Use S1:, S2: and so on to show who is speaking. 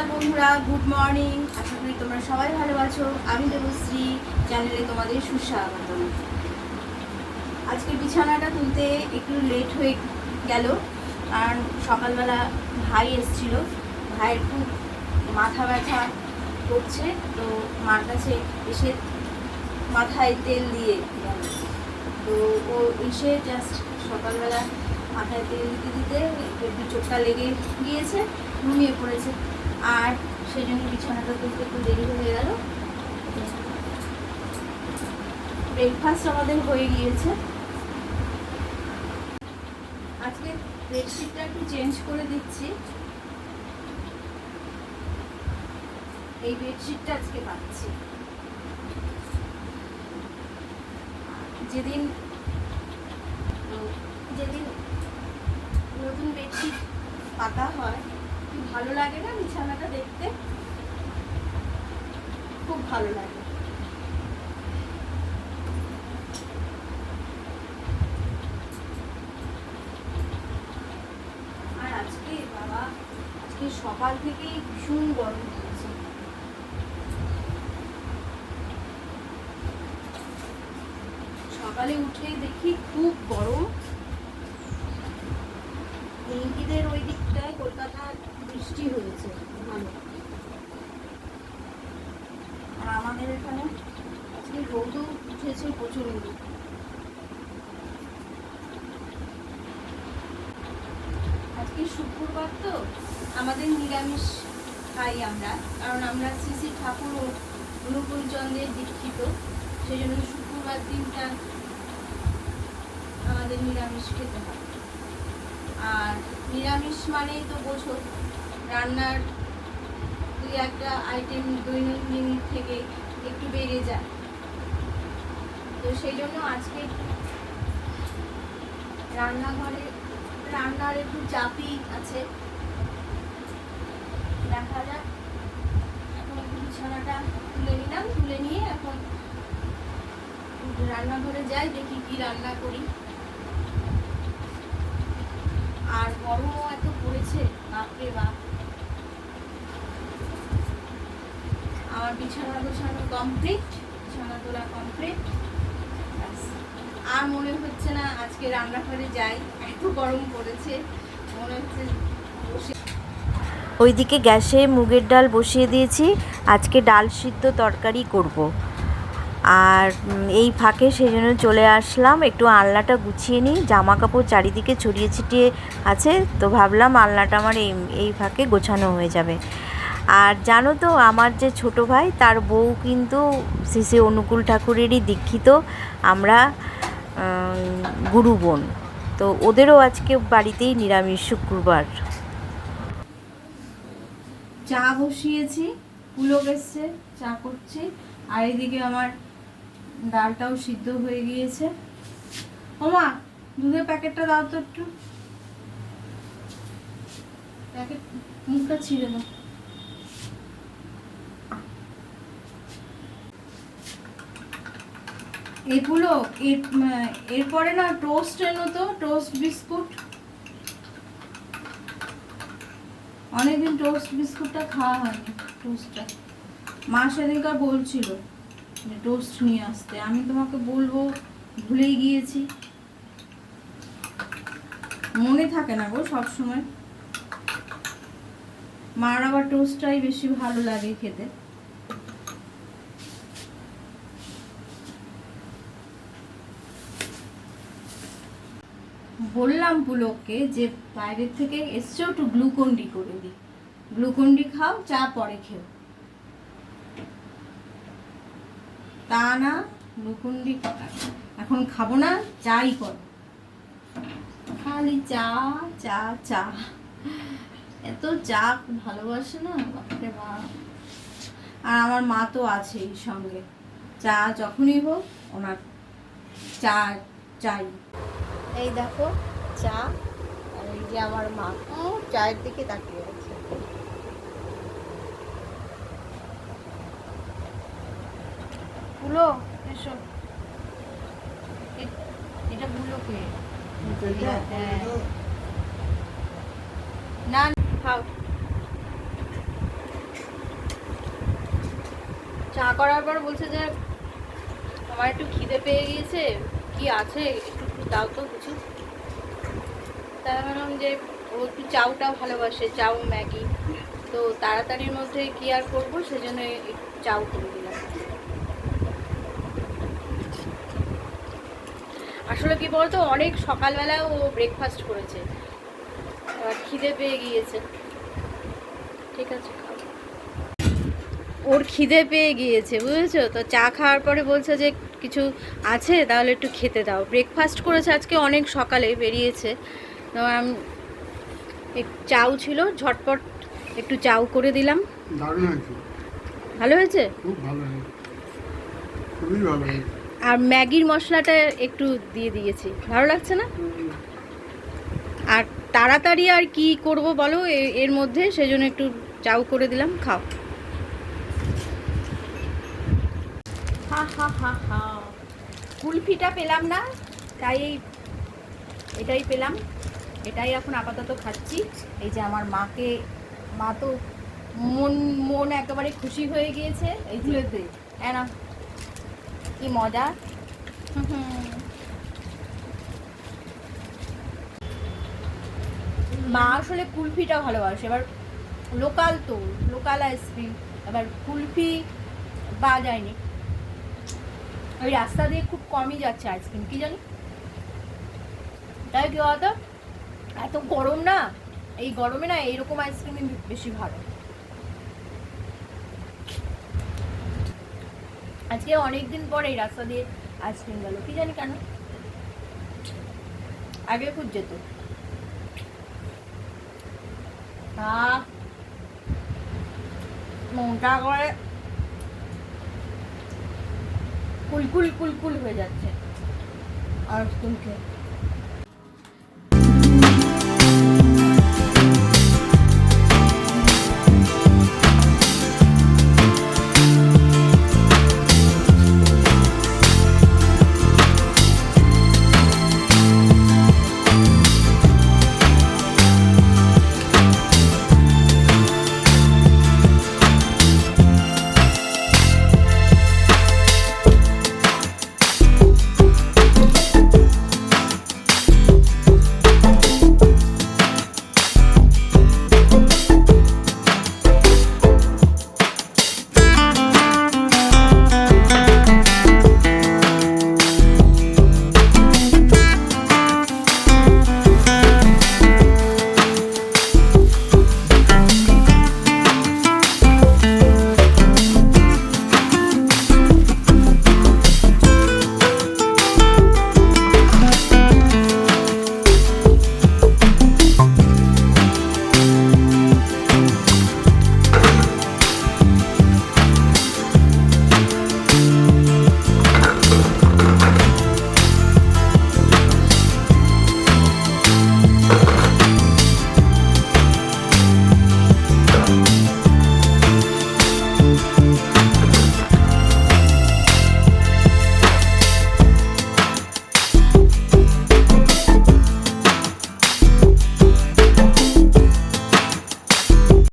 S1: সকাল বন্ধুরা good morning আশা করি তোমরা সবাই ভালো আছো। আমি দেবশ্রী চ্যানেলে তোমাদের সুস্বাগতম। আজকে বিছানাটা তুলতে একটু লেট হয়ে গেল, কারণ সকালবেলা ভাই এসেছিল। ভাইয়ের খুব মাথা ব্যথা করছে, তো মার কাছে এসে মাথায় তেল দিয়ে তো ও এসে জাস্ট সকালবেলা মাথায় তেল দিতে দিতে একটু চোখটা লেগে গিয়েছে, ঘুমিয়ে পড়েছে। আর সেই জন্য বিছানাটা তুলতে একটু দেরি হয়ে গেল। ব্রেকফাস্ট আমাদের হয়ে গিয়েছে। আজকে বেডশিটটা একটু চেঞ্জ করে দিচ্ছি। এই বেডশিটটা আজকে পাচ্ছি। যেদিন যেদিন নতুন বেডশিট পাতা হয় ভালো লাগে না বিছানাটা দেখতে? খুব ভালো লাগে। আর আজকে, বাবা, আজকে সকাল থেকেই ভীষণ গরম পড়েছে। সকালে উঠেই দেখি খুব গরম। ইঙ্গিদের ওই দিকটায় কলকাতায় বৃষ্টি হয়েছে ভালো আর আমাদের এখানে আজকে রোদও উঠেছে প্রচণ্ড আজকে শুক্রবার তো, আমাদের নিরামিষ খাই আমরা, কারণ আমরা শ্রী শ্রী ঠাকুর ও অনুকূল দীক্ষিত সেই জন্য শুক্রবার দিনটা আমাদের নিরামিষ খেতে হয়। আর নিরামিষ মানেই তো বোঝো রান্নার দুই একটা আইটেম দৈনন্দিন থেকে একটু বেড়ে যায়। তো সেই জন্য আজকে রান্নাঘরে, রান্নার একটু চাপই আছে। দেখা যাক। এখন বিছানাটা তুলে নিলাম, তুলে নিয়ে এখন রান্নাঘরে যাই, দেখি কি রান্না করি। আর গরমও এত পড়েছে বাপরে বাপ আমার বিছানা গোছানো কমপ্লিট বিছানা তোলা কমপ্লিট আর মনে হচ্ছে না আজকে রান্নাঘরে যাই, এত গরম পড়েছে। মনে হচ্ছে
S2: ওইদিকে গ্যাসে মুগের ডাল বসিয়ে দিয়েছি, আজকে ডাল সিদ্ধ তরকারি করব। আর এই ফাঁকে সেই জন্য চলে আসলাম, একটু আলনাটা গুছিয়ে নিই জামা কাপড় চারিদিকে ছড়িয়ে ছিটিয়ে আছে, তো ভাবলাম আলনাটা আমার এই এই ফাঁকে গোছানো হয়ে যাবে। আর জানো তো, আমার যে ছোট ভাই, তার বউ কিন্তু শ্রী শ্রী অনুকূল ঠাকুরেরই দীক্ষিত। আমরা গুরু বোন। তো ওদেরও আজকে বাড়িতেই নিরামিষ শুক্রবার।
S1: চা বসিয়েছি পুলক এসছে চা করছি। আর এদিকে আমার ডালটাও সিদ্ধ হয়ে গিয়েছে। ওমা দুধের প্যাকেটটা দাও তো একটু। প্যাকেট মুখটা ছিঁড়ে দাও আহ, এরপরে না টোস্ট এনো তো? টোস্ট বিস্কুট অনেকদিন টোস্ট বিস্কুটটা খাওয়া হয়নি টোস্টটা মা সেদিনকার বলছিল যে টোস্ট নিয়ে আসতে। আমি তোমাকে বলব ভুলেই গিয়েছি। মনে থাকে না গো সবসময়। মার আবার টোস্টটাই বেশি ভালো লাগে খেতে। বললাম পুলককে যে বাইরের থেকে এসছো একটু গ্লুকন ডি করে দিই। গ্লুকন্ডি খাও, চা পরে খেও। তা না গ্লুকন্ডি এখন খাব না, চাই করো। খালি চা চা চা। এত চা ভালোবাসে না বাপরে বাপ আর আমার মা তো আছেই সঙ্গে। চা যখনই হোক, ওনার চা চাই। এই দেখো চা আর এই যে আমার মা চায়ের দিকে তাকিয়ে আছে। গুলো এসো। এটা গুলোকে হ্যাঁ। না খাও। চা করার পর বলছে যে আমার একটু খিদে পেয়ে গিয়েছে। কি আছে? একটু একটু দাও তো কিছু। তাই ভাবলাম যে ও একটু চাউটা ভালোবাসে, চাউ, ম্যাগি। তো তাড়াতাড়ির মধ্যে কি আর করব? সেজন্য চাউ করে দিলাম। আসলে কি বলতো, অনেক সকালবেলা ও ব্রেকফাস্ট করেছে। খিদে পেয়ে গিয়েছে। ঠিক আছে ওর খিদে পেয়ে গিয়েছে, বুঝেছ? তো চা খাওয়ার পরে বলছে যে কিছু আছে, তাহলে একটু খেতে দাও। ব্রেকফাস্ট করেছে আজকে অনেক সকালে, বেরিয়েছে। চাউ ছিল ঝটপট একটু চাউ করে দিলাম। ভালো হয়েছে?
S3: খুব ভালো হয়েছে। খুবই ভালো হয়েছে।
S1: আর ম্যাগির মশলাটা একটু দিয়ে দিয়েছি। ভালো লাগছে না? আর তাড়াতাড়ি আর কি করব বলো? এর মধ্যে সেজন্য একটু চাউ করে দিলাম খাও। হা হা হা হা। কুলফিটা পেলাম না তাই এই এটাই পেলাম। এটাই এখন আপাতত খাচ্ছি। এই যে আমার মাকে মা তো মন মন একেবারে খুশি হয়ে গিয়েছে। এইগুলোতে হ্যাঁ না কি মজা। মা আসলে কুলফিটা ভালোবাসে। এবার লোকাল তো লোকাল আইসক্রিম এবার কুলফি পাওয়া যায়নি। ওই রাস্তা দিয়ে খুব কমই যাচ্ছে আইসক্রিম কি জানি? তাই কি বলতো? এত গরম না? এই গরমে না এইরকম আইসক্রিমই বেশি ভালো। আজকে অনেক দিন পরে এই রাস্তা দিয়ে আইসক্রিম গেল। কি জানি কেন? আগে খুব যেত। মনটা করে কুলকুল কুলকুল হয়ে যাচ্ছে। আইসক্রিম খেয়ে